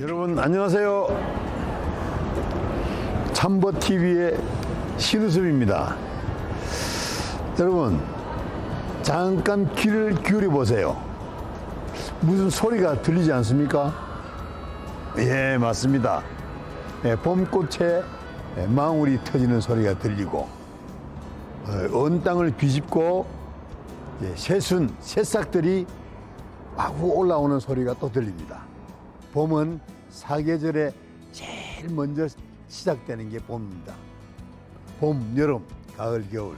여러분 안녕하세요. 참버 TV의 신우섭입니다. 여러분 잠깐 귀를 기울여 보세요. 무슨 소리가 들리지 않습니까? 예, 맞습니다. 예, 봄꽃에 예, 망울이 터지는 소리가 들리고 어, 언 땅을 비집고 예, 새순, 새싹들이 마구 올라오는 소리가 또 들립니다. 봄은 사계절에 제일 먼저 시작되는 게 봄입니다. 봄, 여름, 가을, 겨울.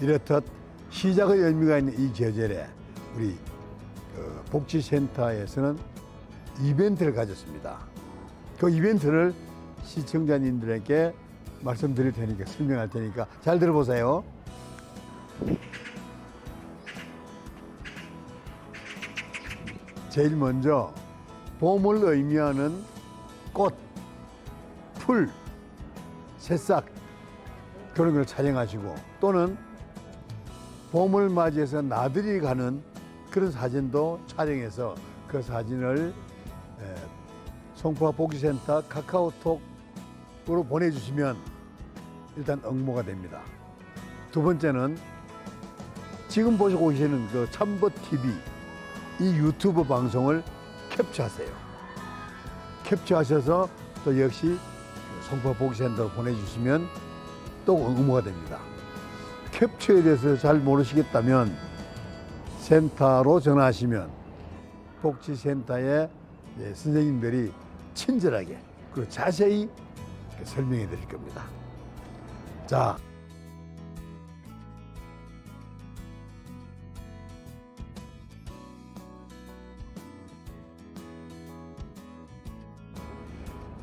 네. 이렇듯 시작의 의미가 있는 이 계절에 우리 그 복지센터에서는 이벤트를 가졌습니다. 그 이벤트를 시청자님들에게 말씀드릴 테니까 설명할 테니까 잘 들어보세요. 제일 먼저 봄을 의미하는 꽃, 풀, 새싹 그런 걸 촬영하시고 또는 봄을 맞이해서 나들이 가는 그런 사진도 촬영해서 그 사진을 에, 송파 복지센터 카카오톡으로 보내주시면 일단 응모가 됩니다. 두 번째는 지금 보시고 계시는 그 참버 TV 이 유튜브 방송을 캡처하세요. 캡처하셔서 또 역시 송파 복지센터로 보내주시면 또 응모가 됩니다. 캡처에 대해서 잘 모르시겠다면 센터로 전화하시면 복지센터의 예, 선생님들이 친절하게 그리고 자세히 설명해 드릴 겁니다. 자,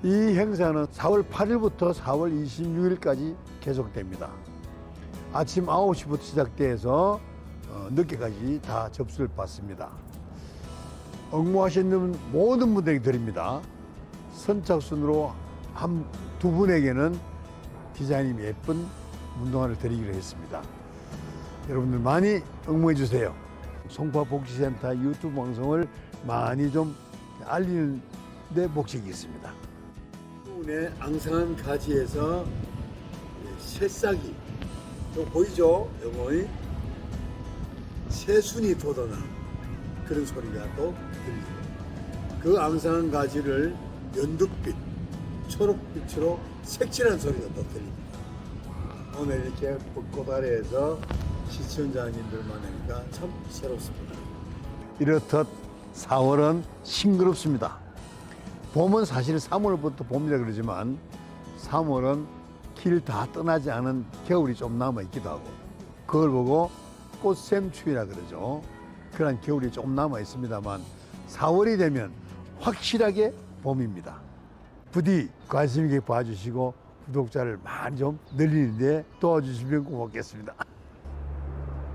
이 행사는 4월 8일부터 4월 26일까지 계속됩니다. 아침 9시부터 시작돼서 어, 늦게까지 다 접수를 받습니다. 응모하시는 모든 분들에게 드립니다. 선착순으로 한 두 분에게는 디자인이 예쁜 운동화를 드리기로 했습니다. 여러분들 많이 응모해 주세요. 송파복지센터 유튜브 방송을 많이 좀 알리는 데 목적이 있습니다. 의 앙상한 가지에서 새싹이 또 보이죠? 요거 새순이 돋아나는 그런 소리가 또 들리고 그 앙상한 가지를 연두빛, 초록빛으로 색칠한 소리가 또 들립니다. 오늘 이렇게 벚꽃 아래에서 시청자님들 만나니까 참 새롭습니다. 이렇듯 4월은 싱그럽습니다. 봄은 사실 3월부터 봄이라 그러지만 3월은 길 다 떠나지 않은 겨울이 좀 남아 있기도 하고 그걸 보고 꽃샘추위라 그러죠. 그런 겨울이 좀 남아 있습니다만 4월이 되면 확실하게 봄입니다. 부디 관심 있게 봐주시고 구독자를 많이 좀 늘리는데 도와주시면 고맙겠습니다.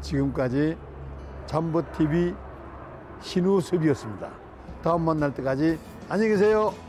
지금까지 잠버TV 신우섭이었습니다. 다음 만날 때까지 안녕히 계세요.